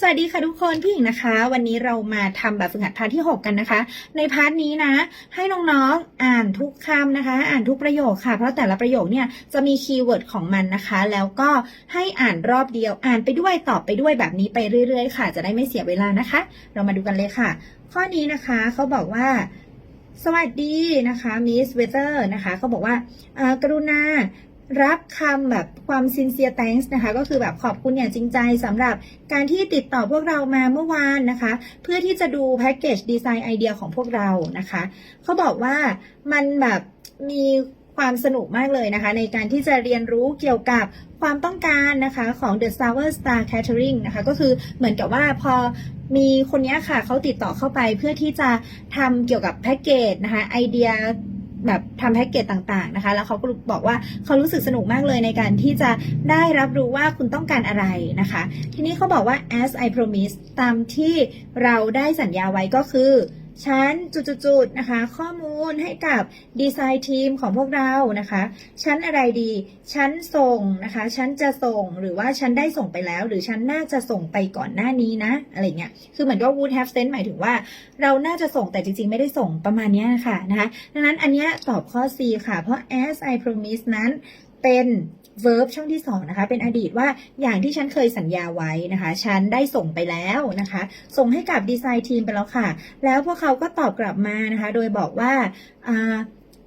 สวัสดีค่ะทุกคนพี่หญิงนะคะ วันนี้เรามาทำแบบฝึกหัดพาร์ทที่ 6 กันนะคะ ในพาร์ทนี้นะ ให้น้องๆอ่านทุกคำนะคะ อ่านทุกประโยคค่ะ เพราะแต่ละประโยคเนี่ยจะมีคีย์เวิร์ดของมันนะคะ แล้วก็ให้อ่านรอบเดียวอ่านไปด้วยตอบไปด้วยแบบนี้ไปเรื่อย ๆ ค่ะ จะได้ไม่เสียเวลานะคะ เรามาดูกันเลยค่ะ ข้อนี้นะคะเขาบอกว่า สวัสดีนะคะมิสเวเตอร์นะคะเขาบอกว่าอ่ากรุณา รับคำแบบความ sincere thanks นะคะ ก็คือแบบขอบคุณอย่างจริงใจสำหรับการที่ติดต่อพวกเรามาเมื่อวานนะคะ เพื่อที่จะดูแพ็กเกจดีไซน์ไอเดียของพวกเรานะคะเขาบอกว่ามันแบบมีความสนุกมากเลยนะคะ ในการที่จะเรียนรู้เกี่ยวกับความต้องการนะคะของ The Sour Star Catering นะคะ ก็คือเหมือนกับว่าพอมีคนเนี้ยค่ะเขาติดต่อเข้าไปเพื่อที่จะทำเกี่ยวกับแพ็กเกจนะคะไอเดีย แบบทำแพ็กเกจต่างๆนะคะ แล้วเขาก็บอกว่าเขารู้สึกสนุกมากเลยในการที่จะได้รับรู้ว่าคุณต้องการอะไรนะคะ ทีนี้เขาบอกว่า as I promise ตามที่เราได้สัญญาไว้ก็คือ ฉันจุดๆนะคะ ข้อมูลให้กับดีไซน์ทีมของพวกเรานะคะฉันอะไรดีฉันส่งนะคะฉันจะส่งหรือว่าฉันได้ส่งไปแล้ว หรือฉันน่าจะส่งไปก่อนหน้านี้นะอะไรเงี้ยคือเหมือนว่า would have sent หมายถึงว่า เราน่าจะส่งแต่จริงๆ ไม่ได้ส่งประมาณนี้ค่ะนะคะดังนั้นอันเนี้ยตอบข้อ C ค่ะ เพราะ as I promise นั้น เป็น verb ช่องที่สองนะคะ เป็นอดีตว่าอย่างที่ฉันเคยสัญญาไว้นะคะ ฉันได้ส่งไปแล้วนะคะ ส่งให้กับดีไซน์ทีมไปแล้วค่ะ แล้วพวกเขาก็ตอบกลับมานะคะ โดยบอกว่า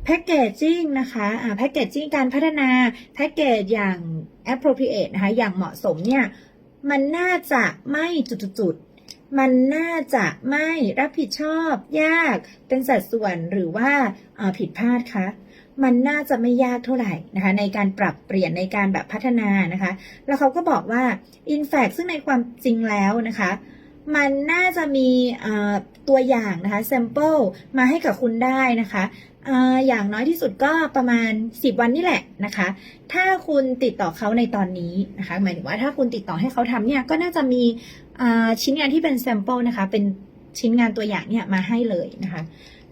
แพ็กเกจจิ้งนะคะแพ็กเกจจิ้งการพัฒนาแพ็กเกจอย่าง appropriate นะคะ อย่างเหมาะสมเนี่ย มันน่าจะไม่จุดๆมันน่าจะไม่รับผิดชอบยาก เป็นสัดส่วนหรือว่าผิดพลาดคะ มันน่าจะไม่ยากเท่าไหร่นะคะในการปรับเปลี่ยนในการแบบพัฒนานะคะ แล้วเขาก็บอกว่า in fact ซึ่งในความจริงแล้วนะคะ มันน่าจะมีตัวอย่างนะคะ sample มาให้กับคุณได้นะคะอย่างน้อยที่สุดก็ประมาณ 10 วันนี่แหละนะคะ ถ้าคุณติดต่อเขาในตอนนี้นะคะหมายถึงว่าถ้าคุณติดต่อให้เขาทำเนี่ยก็น่าจะมีชิ้นงานที่เป็น sample นะคะ เป็นชิ้นงานตัวอย่างเนี่ยมาให้เลยนะคะ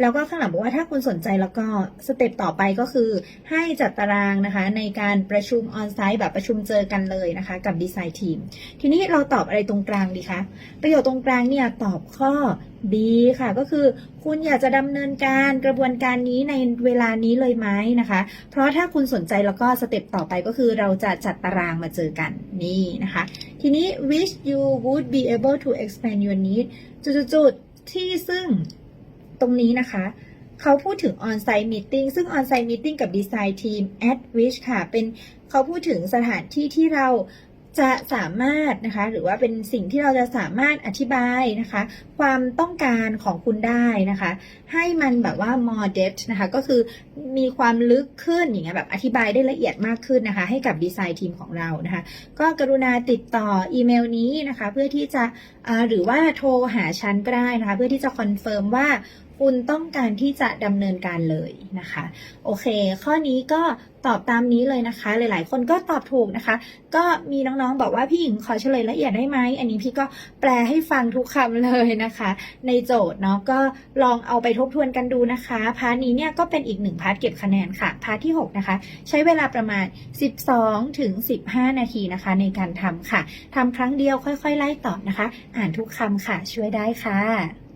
แล้วก็ข้างหลังบอกว่าถ้าคุณสนใจแล้วก็สเต็ปต่อไปก็คือ ให้จัดตารางนะคะ ในการประชุมออนไซต์แบบประชุมเจอกันเลยนะคะ กับดีไซน์ทีม ทีนี้เราตอบอะไรตรงกลางดีคะ ประโยชน์ตรงกลางเนี่ยตอบข้อ B ค่ะ ก็คือคุณอยากจะดำเนินการกระบวนการนี้ในเวลานี้เลยไหมนะคะ เพราะถ้าคุณสนใจแล้วก็สเต็ปต่อไปก็คือเราจะจัดตารางมาเจอกันนี่นะคะ ทีนี้ wish you would be able to expand your need จุดๆที่ซึ่ง ตรงนี้นะคะ เขาพูดถึง on-site meeting ซึ่ง on-site meeting กับ design team at which ค่ะ เป็นเขาพูดถึงสถานที่ที่เราจะสามารถนะคะ หรือว่าเป็นสิ่งที่เราจะสามารถอธิบายนะคะ ความต้องการของคุณได้นะคะ ให้มันแบบว่า more depth นะคะ ก็คือมีความลึกขึ้นอย่างเงี้ยแบบอธิบายได้ละเอียดมากขึ้นนะคะ ให้กับดีไซน์ทีมของเรานะคะ ก็กรุณาติดต่ออีเมลนี้นะคะ เพื่อที่จะหรือว่าโทรหาฉันก็ได้นะคะ เพื่อที่จะคอนเฟิร์มว่า คุณต้องการที่จะดำเนินการเลยนะคะ โอเค ข้อนี้ก็ตอบตามนี้เลยนะคะ หลายๆ คนก็ตอบถูกนะคะ ก็มีน้องๆ บอกว่าพี่หญิงขอเฉลยละเอียดได้ไหม อันนี้พี่ก็แปลให้ฟังทุกคำเลยนะคะ ในโจทย์เนาะก็ลองเอาไปทบทวนกันดูนะคะ พาร์ทนี้เนี่ยก็เป็นอีกหนึ่งพาร์ทเก็บคะแนนค่ะ พาร์ทที่ 6 นะคะ ใช้เวลาประมาณ 12ถึง15 นาทีนะคะ ในการทำค่ะทำครั้งเดียวค่อย ๆ ไล่ตอบนะคะ อ่านทุกคำค่ะ ช่วยได้ค่ะ